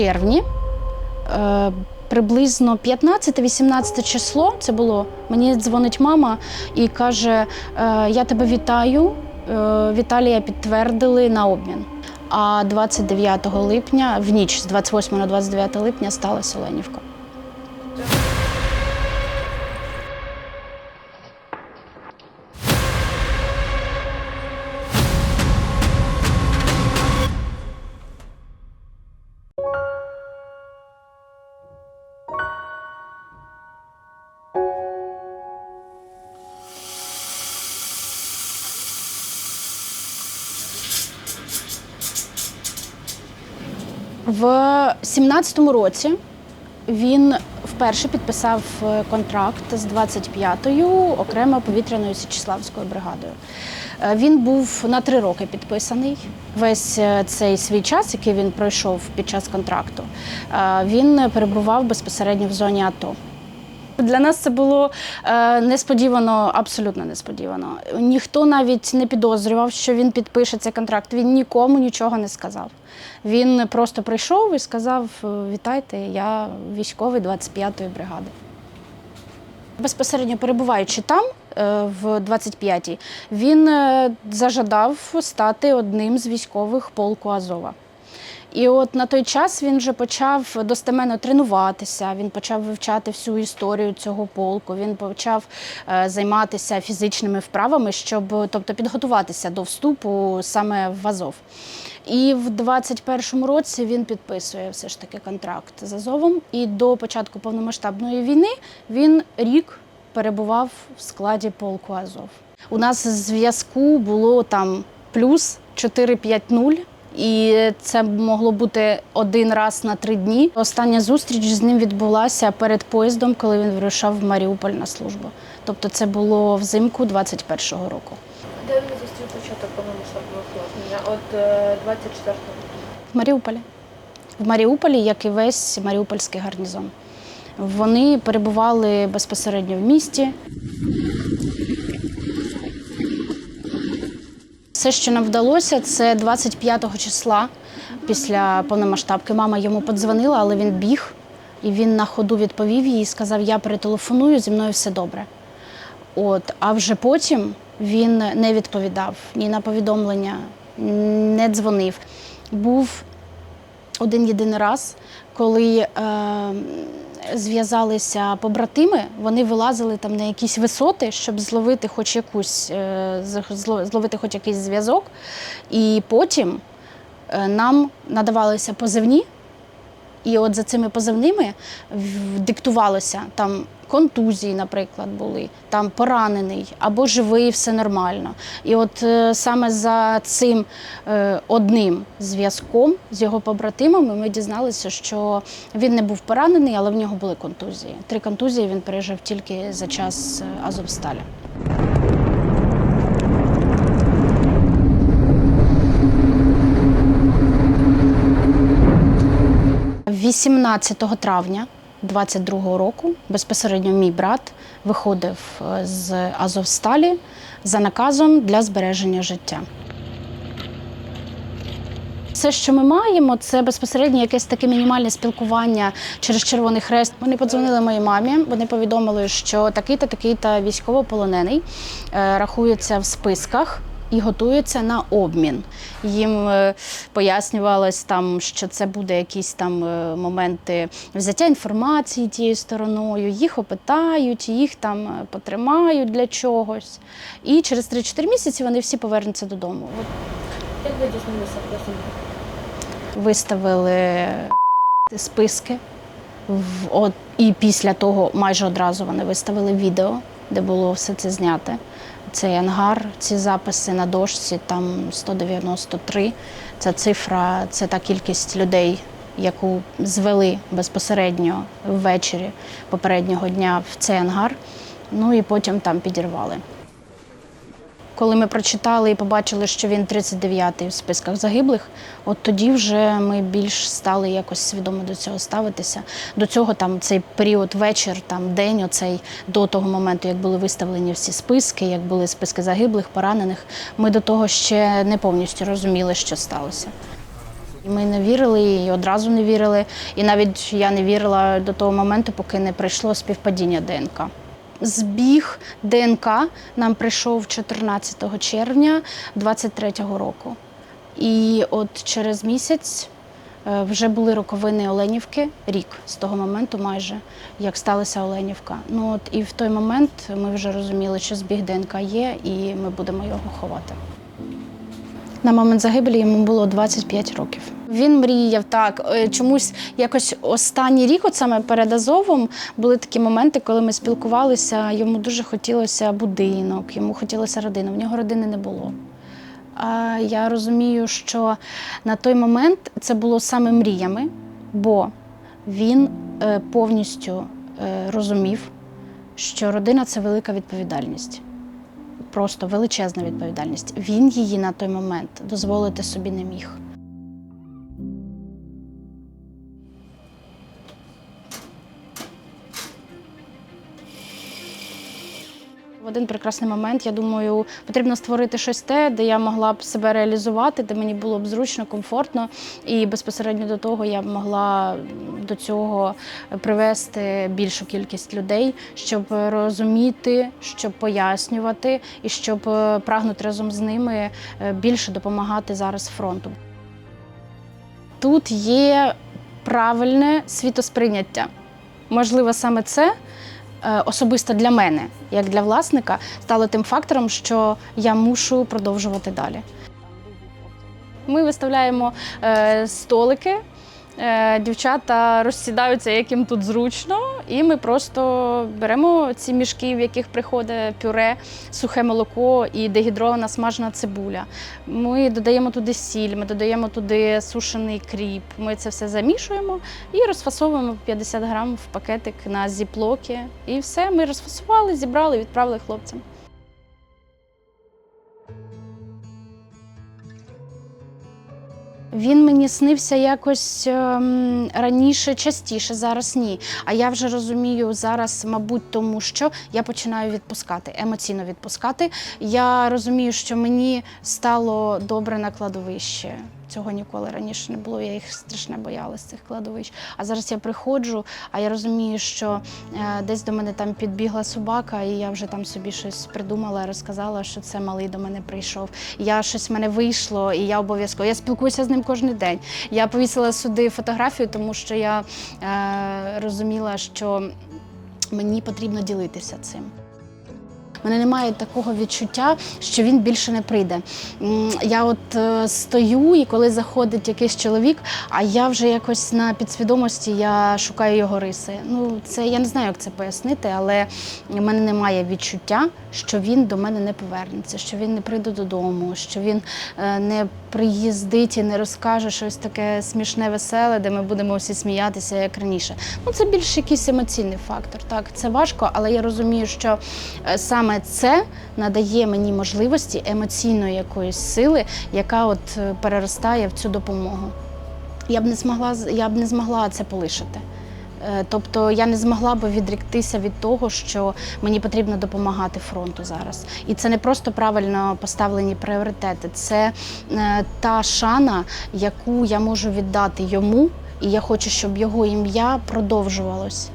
червні, е, приблизно 15-18 число це було. Мені дзвонить мама і каже: е, Я тебе вітаю. е, Віталія підтвердили на обмін. А 29 липня, в ніч з 28 на 29 липня, сталася Оленівка. В 17-му році він вперше підписав е, контракт з 25-ю окремо повітряною Січеславською бригадою. Е, Він був на три роки підписаний. Весь е, цей свій час, який він пройшов під час контракту, він перебував безпосередньо в зоні АТО. Для нас це було е, несподівано, абсолютно несподівано. Ніхто навіть не підозрював, що він підпише цей контракт. Він нікому нічого не сказав. Він просто прийшов і сказав: Вітайте, я військовий 25-ї бригади. Безпосередньо перебуваючи там, е, в 25-й, він е, зажадав стати одним з військових полку Азова. І от на той час він вже почав достеменно тренуватися, він почав вивчати всю історію цього полку, він почав е, займатися фізичними вправами, щоб тобто підготуватися до вступу саме в Азов. І в 21-му році він підписує все ж таки контракт з Азовом. І до початку повномасштабної війни він рік перебував в складі полку Азов. У нас зв'язку було там плюс 4-5-0. І це могло бути один раз на три дні. Остання зустріч з ним відбулася перед поїздом, коли він вирушав в Маріуполь на службу. Тобто це було взимку 21-го року. Де він зустрів початок повномасштабного вторгнення? От е, 24 В Маріуполі. В Маріуполі, як і весь Маріупольський гарнізон. Вони перебували безпосередньо в місті. Все, що нам вдалося, це 25 числа після повномасштабки. Мама йому подзвонила, але він біг, і він на ходу відповів їй і сказав: Я перетелефоную, зі мною все добре. От, а вже потім він не відповідав ні на повідомлення, не дзвонив. Був один єдиний раз, коли е, зв'язалися побратими, вони вилазили там на якісь висоти, щоб зловити хоч якусь е, зловити хоч якийсь зв'язок. І потім е, нам надавалися позивні, і от за цими позивними диктувалося там контузії, наприклад, були, там поранений або живий, все нормально. І от е, саме за цим е, одним зв'язком з його побратимами ми дізналися, що він не був поранений, але в нього були контузії. Три контузії він пережив тільки за час е, Азовсталі. 18 травня 22-го року безпосередньо мій брат виходив е, з Азовсталі за наказом для збереження життя. Все, що ми маємо, це безпосередньо якесь таке мінімальне спілкування через Червоний Хрест. Вони подзвонили моїй мамі. Вони повідомили, що такий-то, такий-то військовополонений е, рахується в списках. І готується на обмін. Їм е, пояснювалось там, що це буде якісь там е, моменти взяття інформації тією стороною, їх опитають, їх там е, потримають для чогось. І через 3-4 місяці вони всі повернуться додому. Як ви дізналися про виставили списки. В, от, і після того майже одразу вони виставили відео, де було все це зняте. Цей ангар, ці записи на дошці, там 193. Ця цифра це та кількість людей, яку звели безпосередньо ввечері попереднього дня в цей ангар. Ну і потім там підірвали. Коли ми прочитали і побачили, що він 39-й в списках загиблих, от тоді вже ми більш стали якось свідомо до цього ставитися. До цього там цей період вечір, там день, оцей до того моменту, як були виставлені всі списки, як були списки загиблих, поранених. Ми до того ще не повністю розуміли, що сталося. Ми не вірили і одразу не вірили. І навіть я не вірила до того моменту, поки не прийшло співпадіння ДНК. Збіг ДНК нам прийшов 14 червня 23-го року. І от через місяць е, вже були роковини Оленівки, рік з того моменту, майже як сталася Оленівка. Ну от і в той момент ми вже розуміли, що збіг ДНК є, і ми будемо його ховати. На момент загибелі йому було 25 років. Він мріяв так. е, Чомусь якось останній рік, от саме перед Азовом, були такі моменти, коли ми спілкувалися. Йому дуже хотілося будинок, йому хотілося родини. В нього родини не було. А я розумію, що на той момент це було саме мріями, бо він е, повністю е, розумів, що родина це велика відповідальність просто величезна відповідальність. Він її на той момент дозволити собі не міг. Один прекрасний момент, я думаю, потрібно створити щось те, де я могла б себе реалізувати, де мені було б зручно, комфортно, і безпосередньо до того я б могла до цього привести більшу кількість людей, щоб розуміти, щоб пояснювати і щоб е, прагнути разом з ними е, більше допомагати зараз фронту. Тут є правильне світосприйняття. Можливо, саме це особисто для мене, як для власника, стало тим фактором, що я мушу продовжувати далі. Ми виставляємо е, столики. Е, Дівчата розсідаються, як їм тут зручно, і ми просто беремо ці мішки, в яких приходить пюре, сухе молоко і дегідрована смажена цибуля. Ми додаємо туди сіль, ми додаємо туди сушений кріп. Ми це все замішуємо і розфасовуємо 50 грам в пакетик на зіплоки. І все, ми розфасували, зібрали, відправили хлопцям. Він мені снився якось ем, раніше, частіше, зараз ні. А я вже розумію зараз, мабуть, тому що я починаю відпускати, емоційно відпускати. Я розумію, що мені стало добре на кладовище. Цього ніколи раніше не було. Я їх страшне боялась цих кладовищ. А зараз я приходжу, а я розумію, що е, десь до мене там підбігла собака, і я вже там собі щось придумала, розказала, що це малий до мене прийшов. Я щось в мене вийшло, і я обов'язково я спілкуюся з ним кожен день. Я повісила сюди фотографію, тому що я е, розуміла, що мені потрібно ділитися цим. У мене немає такого відчуття, що він більше не прийде. Я от е, стою, і коли заходить якийсь чоловік, а я вже якось на підсвідомості я шукаю його риси. Ну, це я не знаю, як це пояснити, але в мене немає відчуття, що він до мене не повернеться, що він не прийде додому, що він е, не приїздить і не розкаже щось таке смішне, веселе, де ми будемо всі сміятися, як раніше. Ну, це більше якийсь емоційний фактор. Так, це важко, але я розумію, що е, саме це надає мені можливості емоційної якоїсь сили, яка от е, переростає в цю допомогу. Я б не змогла я б не змогла це полишити. Е, Тобто я не змогла би відріктися від того, що мені потрібно допомагати фронту зараз. І це не просто правильно поставлені пріоритети, це е, та шана, яку я можу віддати йому, і я хочу, щоб його ім'я продовжувалось.